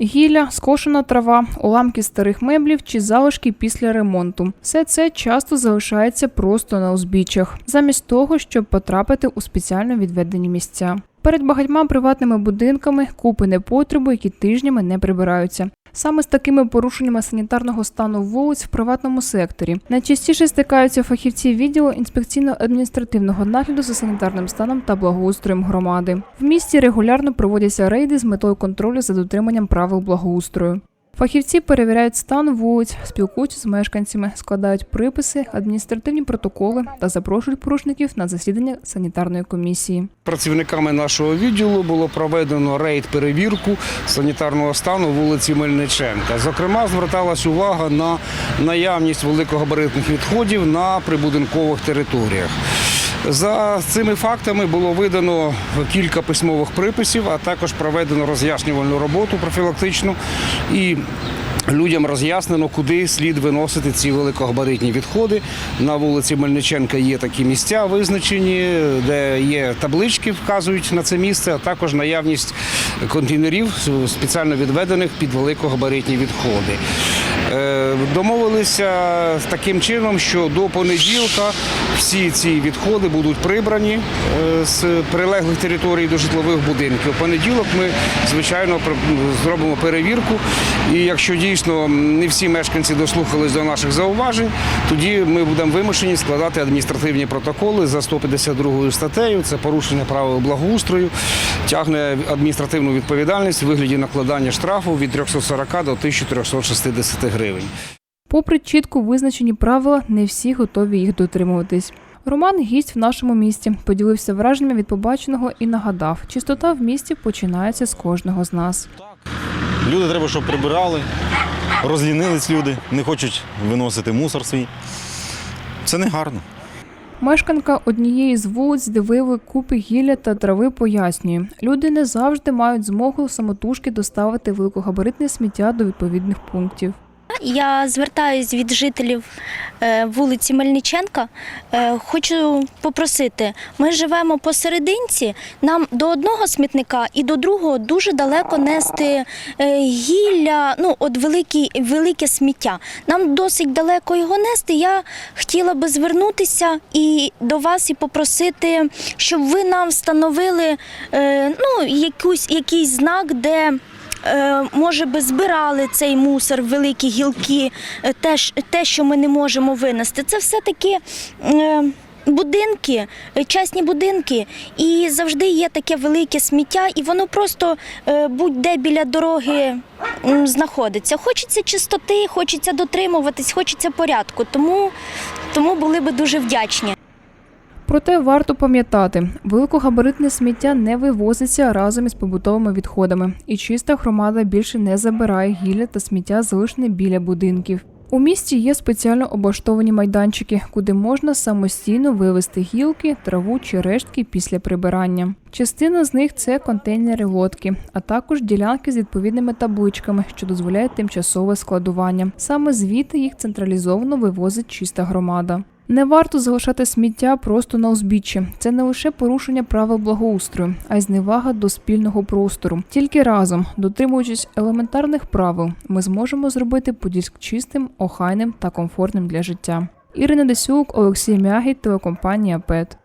Гілля, скошена трава, уламки старих меблів чи залишки після ремонту. Все це часто залишається просто на узбіччях, замість того, щоб потрапити у спеціально відведені місця. Перед багатьма приватними будинками купи непотребу, які тижнями не прибираються. Саме з такими порушеннями санітарного стану вулиць в приватному секторі найчастіше стикаються фахівці відділу інспекційно-адміністративного нагляду за санітарним станом та благоустроєм громади. В місті регулярно проводяться рейди з метою контролю за дотриманням правил благоустрою. Фахівці перевіряють стан вулиць, спілкуються з мешканцями, складають приписи, адміністративні протоколи та запрошують порушників на засідання санітарної комісії. Працівниками нашого відділу було проведено рейд перевірку санітарного стану вулиці Мельниченка. Зокрема, зверталась увага на наявність великогабаритних відходів на прибудинкових територіях. За цими фактами було видано кілька письмових приписів, а також проведено роз'яснювальну роботу профілактичну і Людям роз'яснено, куди слід виносити ці великогабаритні відходи. На вулиці Мельниченка є такі місця визначені, де є таблички, вказують на це місце, а також наявність контейнерів спеціально відведених під великогабаритні відходи. Е, Домовилися таким чином, що до понеділка всі ці відходи будуть прибрані е, з прилеглих територій до житлових будинків. У понеділок ми, звичайно, зробимо перевірку. І якщо дійсно не всі мешканці дослухались до наших зауважень, тоді ми будемо вимушені складати адміністративні протоколи за 152 статтею. Це порушення правил благоустрою, тягне адміністративну відповідальність у вигляді накладання штрафу від 340 до 1360 гривень. Попри чітко визначені правила, не всі готові їх дотримуватись. Роман гість в нашому місті, поділився враженнями від побаченого і нагадав, чистота в місті починається з кожного з нас. Люди треба, щоб прибирали, розлінились люди, не хочуть виносити мусор свій. Це не гарно. Мешканка однієї з вулиць, де виявили купи гілля та трави, пояснює, люди не завжди мають змогу самотужки доставити великогабаритне сміття до відповідних пунктів. Я звертаюсь від жителів е, вулиці Мельниченка. Е, Хочу попросити, ми живемо посерединці, нам до одного смітника і до другого дуже далеко нести е, гілля, ну от великі, велике сміття. Нам досить далеко його нести. Я хотіла би звернутися і до вас і попросити, щоб ви нам встановили ну, якусь, якийсь знак, де може би збирали цей мусор, великі гілки, е, те, що ми не можемо винести. Це все-таки. Е, Будинки, е, частні будинки, і завжди є таке велике сміття, і воно просто е, будь-де біля дороги знаходиться. Хочеться чистоти, хочеться дотримуватись, хочеться порядку. Тому, тому були би дуже вдячні. Проте варто пам'ятати, великогабаритне сміття не вивозиться разом із побутовими відходами, і чиста громада більше не забирає гілля та сміття, залишене біля будинків. У місті є спеціально облаштовані майданчики, куди можна самостійно вивезти гілки, траву чи рештки після прибирання. Частина з них це контейнери лодки, а також ділянки з відповідними табличками, що дозволяють тимчасове складування. Саме звідти їх централізовано вивозить чиста громада. Не варто залишати сміття просто на узбіччі. Це не лише порушення правил благоустрою, а й зневага до спільного простору. Тільки разом, дотримуючись елементарних правил, ми зможемо зробити Подільськ чистим, охайним та комфортним для життя. Ірина Десюк, Олексій Мягій, телекомпанія ПЕТ.